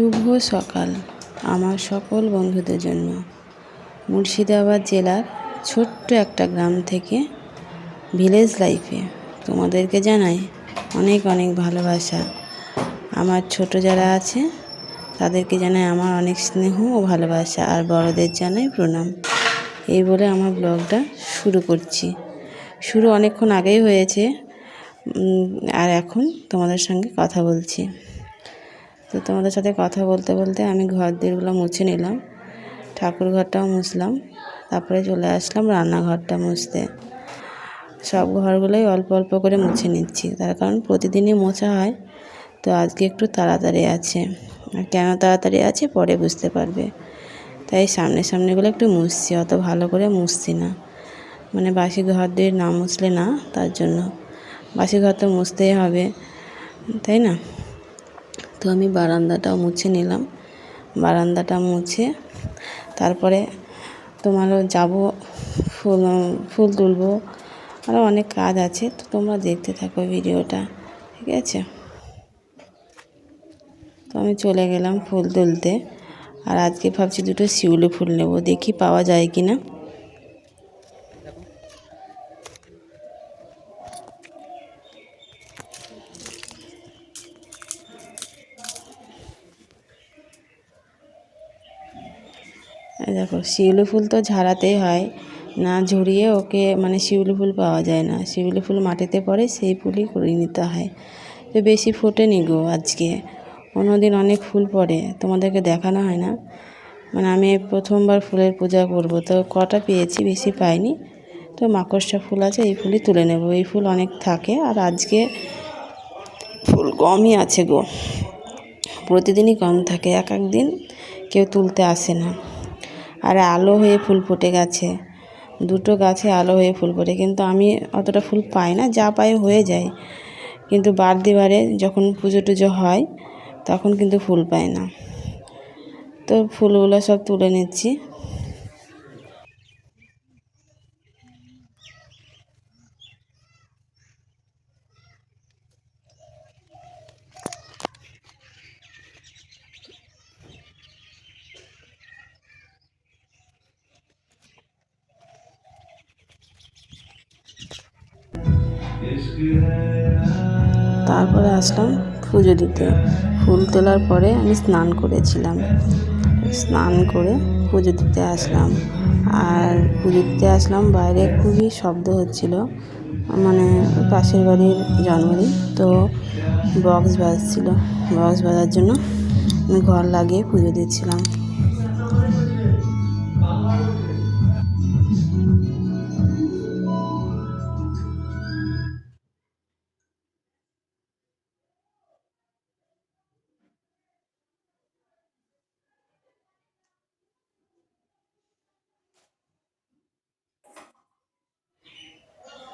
শুভ সকাল আমার সকল বন্ধুদের জন্য। মুর্শিদাবাদ জেলার ছোট্ট একটা গ্রাম থেকে ভিলেজ লাইফে তোমাদেরকে জানাই অনেক অনেক ভালোবাসা। আমার ছোট যারা আছে, তাদেরকে জানাই আমার অনেক স্নেহ ও ভালোবাসা আর বড়দের জানাই প্রণাম। এই বলে আমার ব্লগটা শুরু করছি। শুরু অনেকক্ষণ আগেই হয়েছে আর এখন তোমাদের সঙ্গে কথা বলছি। তো তোমাদের সাথে কথা বলতে বলতে আমি ঘর দিয়েগুলো মুছে নিলাম। ঠাকুর ঘরটাও মুছলাম। তারপরে চলে আসলাম রান্নাঘরটা মুছতে। সব ঘরগুলোই অল্প অল্প করে মুছে নিচ্ছি। তার কারণ প্রতিদিনই মোছা হয়। তো আজকে একটু তাড়াতাড়ি আছে। কেন তাড়াতাড়ি আছে পরে বুঝতে পারবে। তাই সামনে সামনেগুলো একটু মুছছি, অত ভালো করে মুছছি না। মানে বাসি ঘর দিয়ে না মুছলে না, তার জন্য। বাসি ঘর তো মুছতেই হবে, তাই না? তো আমি বারান্দাটাও মুছে নিলাম। বারান্দাটা মুছে তারপরে তোমারও যাব, ফুল ফুল তুলবো। আরও অনেক কাজ আছে, তো তোমরা দেখতে থাকো ভিডিওটা, ঠিক আছে? তো আমি চলে গেলাম ফুল তুলতে। আর আজকে ভাবছি দুটো শিউলি ফুল নেব, দেখি পাওয়া যায় কি না দেখো, শিউলি ফুল তো ঝাড়াতেই হয়। না ঝরিয়ে ওকে মানে শিউলি ফুল পাওয়া যায় না। শিউলি ফুল মাটিতে পড়ে, সেই ফুলই করে নিতে হয়। তো বেশি ফোটেনি গো আজকে। অন্যদিন অনেক ফুল পড়ে, তোমাদেরকে দেখানো হয় না। মানে আমি প্রথমবার ফুলের পূজা করব, তো কটা পেয়েছি বেশি পাইনি। তো মাকড়সা ফুল আছে, এই ফুলই তুলে নেব। এই ফুল অনেক থাকে, আর আজকে ফুল কমই আছে গো। প্রতিদিনই কম থাকে এক এক দিন কেউ তুলতে আসে না। আর আলো হয়ে ফুল ফুটে গেছে। দুটো গাছে আলো হয়ে ফুল ফোটে, কিন্তু আমি অতটা ফুল পাই না, যা পাই হয়ে যায়। কিন্তু বাড়তি বারে যখন পুজো টুজো হয়, তখন কিন্তু ফুল পাই না। তো ফুলগুলো সব তুলে নিচ্ছি। তারপরে আসলাম পুজো দিতে। ফুল তোলার পরে আমি স্নান করেছিলাম। স্নান করে পুজো দিতে আসলাম। আর পুজো দিতে আসলাম বাইরে খুবই শব্দ হচ্ছিল। মানে পাশের বাড়ির জন্মদিন, তো বক্স বাজছিল। বক্স বাজার জন্য আমি ঘর লাগিয়ে পুজো দিচ্ছিলাম।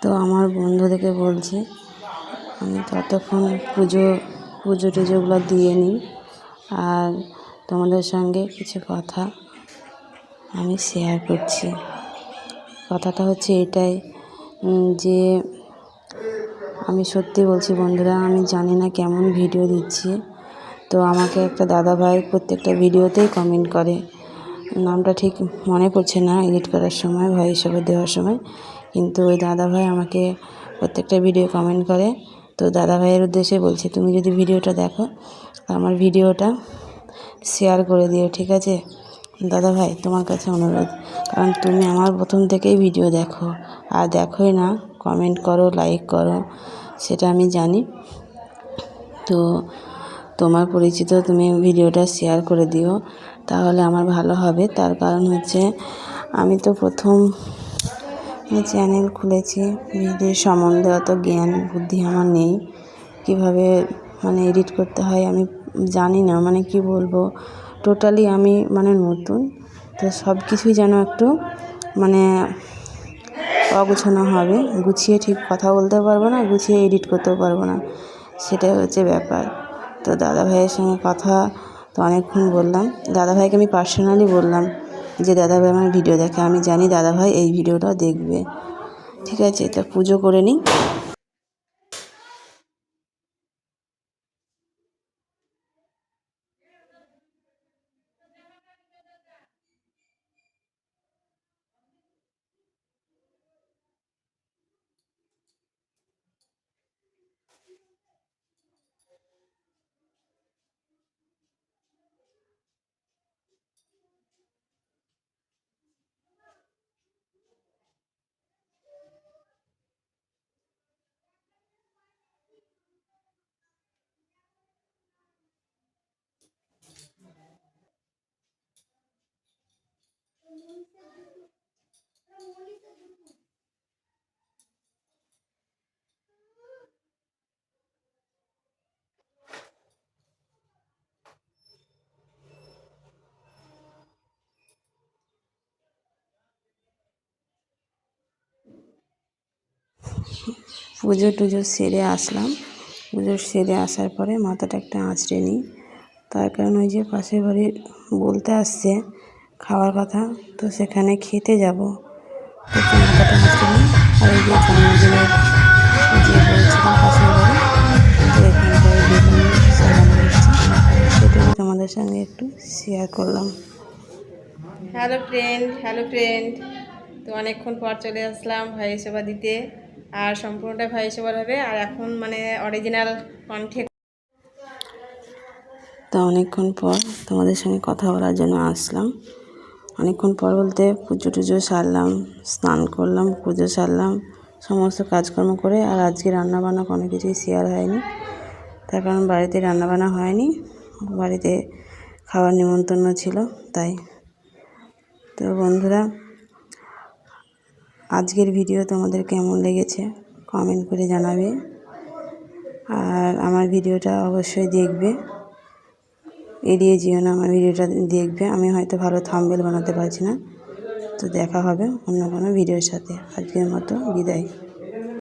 তো আমার বন্ধুদেরকে বলছি, আমি ততক্ষণ পুজো পুজো টুজোগুলো দিয়ে নিই আর তোমাদের সঙ্গে কিছু কথা আমি শেয়ার করছি। কথাটা হচ্ছে এটাই যে আমি সত্যি বলছি, বন্ধুরা, আমি জানি না কেমন ভিডিও দিচ্ছি। তো আমাকে একটা দাদা ভাই প্রত্যেকটা ভিডিওতেই কমেন্ট করে। নামটা ঠিক মনে পড়ছে না এডিট করার সময় ভাই হিসেবে দেওয়ার সময়। কিন্তু ওই দাদা ভাই আমাকে প্রত্যেকটা ভিডিও কমেন্ট করে। তো দাদা ভাইয়ের উদ্দেশ্যে বলছি, তুমি যদি ভিডিওটা দেখো, আমার ভিডিওটা শেয়ার করে দিও, ঠিক আছে? দাদা ভাই তোমার কাছে অনুরোধ, কারণ তুমি আমার প্রথম থেকেই ভিডিও দেখো, আর দেখোই না কমেন্ট করো লাইক করো, সেটা আমি জানি। তো তোমার পরিচিত তুমি ভিডিওটা শেয়ার করে দিও, তাহলে আমার ভালো হবে। তার কারণ হচ্ছে, আমি তো প্রথম চ্যানেল খুলেছি। ভিডিও সম্বন্ধে অত জ্ঞান, বুদ্ধি আমার নেই। কীভাবে মানে এডিট করতে হয় আমি জানি না। মানে কি বলব? টোটালি আমি মানে নতুন। তো সব কিছুই যেন একটু মানে অগোছানো হবে। গুছিয়ে ঠিক কথা বলতে পারব না, গুছিয়ে এডিট করতেও পারব না। সেটাই হচ্ছে ব্যাপার। তো দাদা ভাইয়ের সঙ্গে কথা তো অনেকক্ষণ বললাম। দাদা ভাইকে আমি পার্সোনালি বললাম যে দাদাভাই আমার ভিডিও দেখে, আমি জানি দাদাভাই এই ভিডিওটা দেখবে। ঠিক আছে, তো পুজো করে নিই। পুজো টুজো সেরে আসলাম। পুজো সেরে আসার পরে মাথাটা একটা আঁচড়ে নিই। তার কারণ ওই যে পাশের বাড়ির বলতে আসছে খাওয়ার কথা তো সেখানে খেতে যাব। তো একটু মাথাটা আর এই যে জন্মদিনের যে বলছিলাম পাশের বাড়ি তো এখানটায় বেলুন সাজানো হচ্ছে। সেটুকু তোমাদের সঙ্গে একটু শেয়ার করলাম। হ্যালো ফ্রেন্ড হ্যালো ফ্রেন্ড তো অনেকক্ষণ পর চলে আসলাম ভাই সেবা দিতে আর সম্পূর্ণটা ভাই সেবার হবে আর এখন মানে অরিজিনাল কণ্ঠে তো অনেকক্ষণ পর তোমাদের সঙ্গে কথা বলার জন্য আসলাম। অনেকক্ষণ পর বলতে পুজো টুজো সারলাম, স্নান করলাম, পুজো সারলাম, সমস্ত কাজকর্ম করে আর আজকে রান্নাবান্না কোনো কিছুই শেয়ার হয়নি। তার কারণ বাড়িতে রান্নাবান্না হয়নি, বাড়িতে খাওয়ার নিমন্ত্রণ ছিল, তাই। তো বন্ধুরা, আজকের ভিডিও তোমাদের কেমন লেগেছে কমেন্ট করে জানাবে। আর আমার ভিডিওটা অবশ্যই দেখবে। এড়িয়ে যেও না, আমার ভিডিওটা দেখবে। আমি হয়তো ভালো থামবেল বানাতে পারছি না। তো দেখা হবে অন্য কোনো ভিডিওর সাথে। আজকের মতো বিদায়।